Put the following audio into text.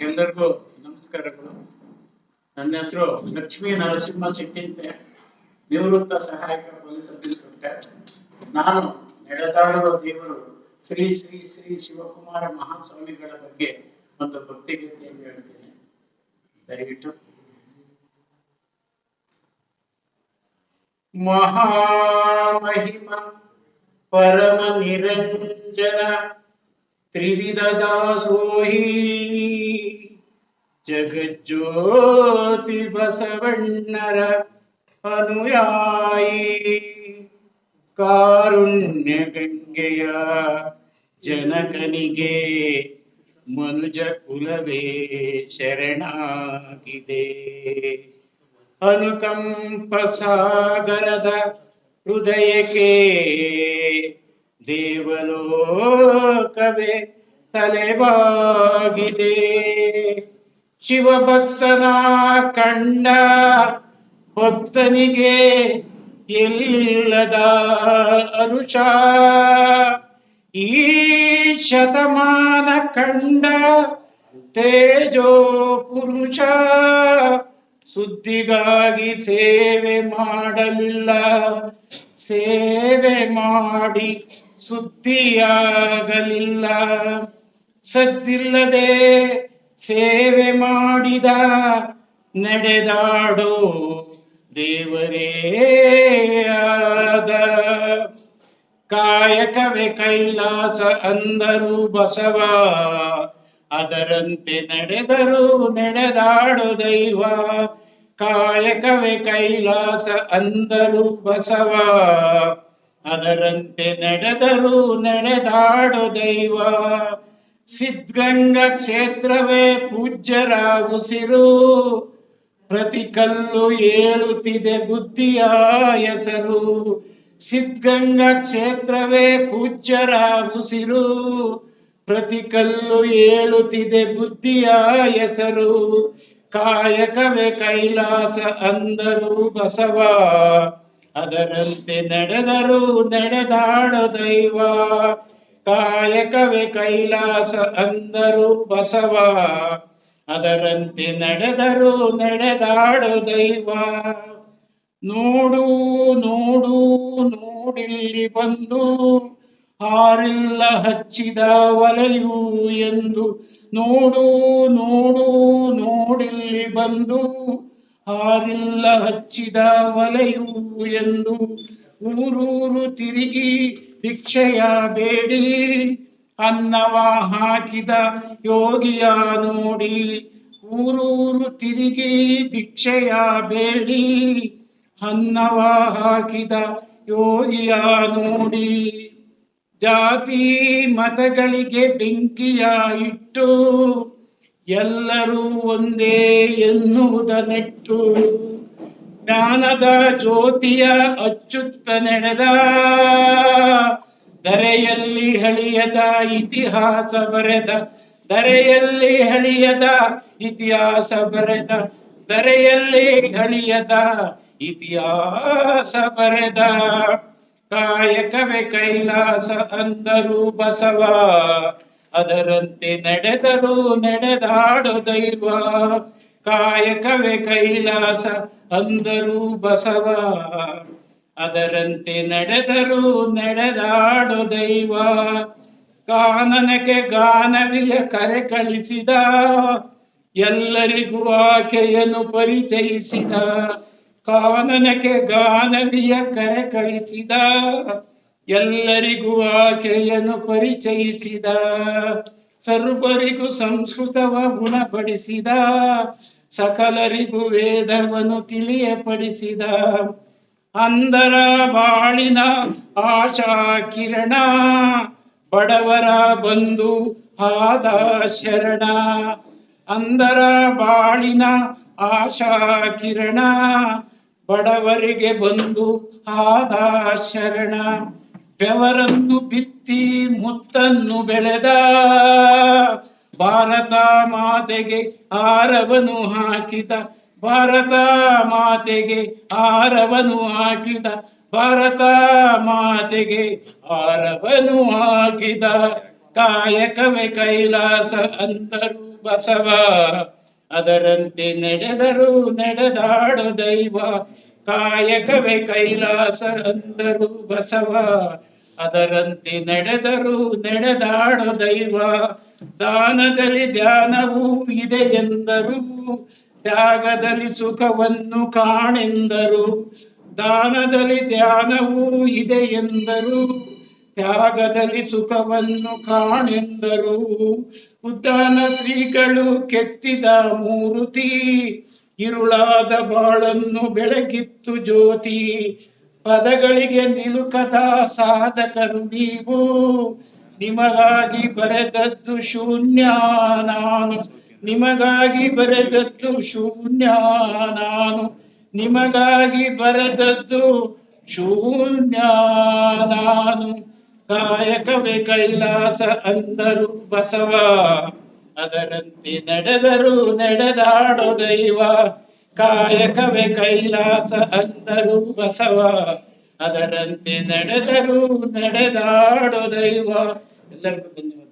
ಎಲ್ಲರಿಗೂ ನಮಸ್ಕಾರಗಳು. ನನ್ನ ಹೆಸರು ಲಕ್ಷ್ಮೀ ನರಸಿಂಹ ಶೆಟ್ಟಿ ಅಂತ ನಿವೃತ್ತ ಸಹಾಯಕ ಪೊಲೀಸ್ ಸಬ್ ನಾನು ನಡೆದಾಡುವ ದೇವರು ಶ್ರೀ ಶ್ರೀ ಶ್ರೀ ಶಿವಕುಮಾರ ಮಹಾಸ್ವಾಮಿಗಳ ಬಗ್ಗೆ ಒಂದು ಭಕ್ತಿಗೀತೆಯನ್ನು ಹೇಳ್ತೇನೆ. ದಯವಿಟ್ಟು. ಮಹಾಮಹಿಮ ಪರಮ ನಿರಂಜನ ತ್ರಿವಿಧ ದಾಸೋಹಿ ಜಗಜ್ಯೋತಿ ಬಸವಣ್ಣರ ಅನುಯಾಯಿ. ಕಾರುಣ್ಯ ಗಂಗೆಯ ಜನಕನಿಗೆ ಮನುಜ ಕುಲವೇ ಶರಣಾಗಿದೆ. ಅನುಕಂಪ ಸಾಗರದ ಹೃದಯಕ್ಕೆ ದೇವಲೋಕವೇ ತಲೆವಾಗಿದೆ. ಶಿವಭಕ್ತನ ಕಂಡ ಭಕ್ತನಿಗೆ ಎಲ್ಲಿಲ್ಲದ ಅನುಷ? ಈ ಶತಮಾನ ಕಂಡ ತೇಜೋ ಪುರುಷ ಸುದ್ದಿಗಾಗಿ ಸೇವೆ ಮಾಡಲಿಲ್ಲ. ಸೇವೆ ಮಾಡಿ ಸುದ್ದಿಯಾಗಲಿಲ್ಲ. ಸದ್ದಿಲ್ಲದೆ ಸೇವೆ ಮಾಡಿದ ನಡೆದಾಡೋ ದೇವರೇ ಆದ. ಕಾಯಕವೇ ಕೈಲಾಸ ಅಂದರು ಬಸವ, ಅದರಂತೆ ನಡೆದರು ನಡೆದಾಡು ದೈವ. ಕಾಯಕವೇ ಕೈಲಾಸ ಅಂದರು ಬಸವ ಅದರಂತೆ ನಡೆದರು ನಡೆದಾಡು ದೈವ. ಸಿದ್ಗಂಗ ಕ್ಷೇತ್ರವೇ ಪೂಜ್ಯರ ಉಸಿರು ಪ್ರತಿ ಕಲ್ಲು ಏಳುತ್ತಿದೆ ಬುದ್ಧಿಯ ಹೆಸರು. ಸಿದ್ಗಂಗ ಕ್ಷೇತ್ರವೇ ಪೂಜ್ಯರ ಉಸಿರು ಪ್ರತಿ ಕಲ್ಲು ಏಳುತ್ತಿದೆ ಬುದ್ಧಿಯ ಹೆಸರು. ಕಾಯಕವೇ ಕೈಲಾಸ ಅಂದರು ಬಸವ. ಅದರಂತೆ ನಡೆದರು ನಡೆದಾಡ ದೈವ. ಕಾಯಕವೇ ಕೈಲಾಸ ಅಂದರು ಬಸವ. ಅದರಂತೆ ನಡೆದರು ನಡೆದಾಡ ದೈವ. ನೋಡು ನೋಡು, ನೋಡಿಲ್ಲಿ ಬಂದು ಹಾರಿಲ್ಲ ಹಚ್ಚಿದ ವಲಯು ಎಂದು. ನೋಡು ನೋಡು, ನೋಡಿಲ್ಲಿ ಬಂದು ಹಾರಿಲ್ಲ ಹಚ್ಚಿದ ವಲಯು ಎಂದು ಊರೂರು ತಿರುಗಿ ಭಿಕ್ಷೆಯ ಬೇಡಿ. ಅನ್ನವ ಹಾಕಿದ ಯೋಗಿಯ ನೋಡಿ ಊರೂರು ತಿರುಗಿ ಭಿಕ್ಷೆಯ ಬೇಡಿ. ಅನ್ನವ ಹಾಕಿದ ಯೋಗಿಯ ನೋಡಿ ಜಾತಿ ಮತಗಳಿಗೆ ಬೆಂಕಿಯ ಇಟ್ಟು ಎಲ್ಲರೂ ಒಂದೇ ಎನ್ನುವುದ ನೆಟ್ಟು ಜ್ಞಾನದ ಜ್ಯೋತಿಯ ಅಚ್ಚುತ್ತ ನಡೆದ ಧರೆಯಲ್ಲಿ ಹಳಿಯದ ಇತಿಹಾಸ ಬರೆದ ಧರೆಯಲ್ಲಿ ಹಳಿಯದ ಇತಿಹಾಸ ಬರೆದ ಧರೆಯಲ್ಲಿ ಹಳಿಯದ ಇತಿಹಾಸ ಬರೆದ. ಕಾಯಕವೇ ಕೈಲಾಸ ಅಂದರು ಬಸವ ಅದರಂತೆ ನಡೆದರು ನಡೆದಾಡು ದೈವ. ಕಾಯಕವೇ ಕೈಲಾಸ ಅಂದರು ಬಸವ. ಅದರಂತೆ ನಡೆದರು ನಡೆದಾಡು ದೈವ. ಕಾನನಕ್ಕೆ ಗಾನವಿಯ ಕರೆ ಕಳಿಸಿದ. ಎಲ್ಲರಿಗೂ ಆಕೆಯನ್ನು ಪರಿಚಯಿಸಿದ. ಕಾನನಕ್ಕೆ ಗಾನವಿಯ ಕರೆ ಕಳಿಸಿದ. ಎಲ್ಲರಿಗೂ ಆಕೆಯನ್ನು ಪರಿಚಯಿಸಿದ, ಸರ್ವರಿಗೂ ಸಂಸ್ಕೃತವ ಗುಣಪಡಿಸಿದ, ಸಕಲರಿಗೂ ವೇದವನ್ನು ತಿಳಿಯಪಡಿಸಿದ. ಅಂದರ ಬಾಳಿನ ಆಶಾ ಕಿರಣ, ಬಡವರ ಬಂಧು ಆದ ಶರಣ. ಅಂದರ ಬಾಳಿನ ಆಶಾ ಕಿರಣ, ಬಡವರಿಗೆ ಬಂದು ಆದ ಶರಣ. ಬೆವರನ್ನು ಬಿತ್ತಿ ಮುತ್ತನ್ನು ಬೆಳೆದ ಭಾರತ ಮಾತೆಗೆ ಆರವನು ಹಾಕಿದ, ಭಾರತ ಮಾತೆಗೆ ಆರವನು ಹಾಕಿದ, ಭಾರತ ಮಾತೆಗೆ ಆರವನು ಹಾಕಿದ. ಕಾಯಕವೇ ಕೈಲಾಸ ಅಂದರು ಬಸವ, ಅದರಂತೆ ನಡೆದರು ನಡೆದಾಡು ದೈವ ಕಾಯಕವೇ ಕೈಲಾಸ ಅಂದರು ಬಸವ. ಅದರಂತೆ ನಡೆದರು ನಡೆದಾಡ ದೈವ. ದಾನದಲ್ಲಿ ಧ್ಯಾನವೂ ಇದೆ ಎಂದರು. ತ್ಯಾಗದಲ್ಲಿ ಸುಖವನ್ನು ಕಾಣೆಂದರು. ದಾನದಲ್ಲಿ ಧ್ಯಾನವೂ ಇದೆ ಎಂದರು. ತ್ಯಾಗದಲ್ಲಿ ಸುಖವನ್ನು ಕಾಣೆಂದರು. ಉದ್ದಾನ ಶ್ರೀಗಳು ಕೆತ್ತಿದ ಮೂರುತಿ. ಇರುಳಾದ ಬಾಳನ್ನು ಬೆಳಗಿತ್ತು ಜ್ಯೋತಿ. ಪದಗಳಿಗೆ ನಿಲುಕದ ಸಾಧಕರು ನೀವು. ನಿಮಗಾಗಿ ಬರೆದದ್ದು ಶೂನ್ಯ ನಾನು. ನಿಮಗಾಗಿ ಬರೆದದ್ದು ಶೂನ್ಯ ನಾನು. ನಿಮಗಾಗಿ ಬರೆದದ್ದು ಶೂನ್ಯ ನಾನು. ಕಾಯಕವೇ ಕೈಲಾಸ ಅಂದರು ಬಸವ. ಅದರಂತೆ ನಡೆದರು ನಡೆದಾಡೋ ದೈವ. ಕಾಯಕವೇ ಕೈಲಾಸ ಅಂದರು ಬಸವ. ಅದರಂತೆ ನಡೆದರು ನಡೆದಾಡೋ ದೈವ. ಎಲ್ಲರಿಗೂ ಧನ್ಯವಾದ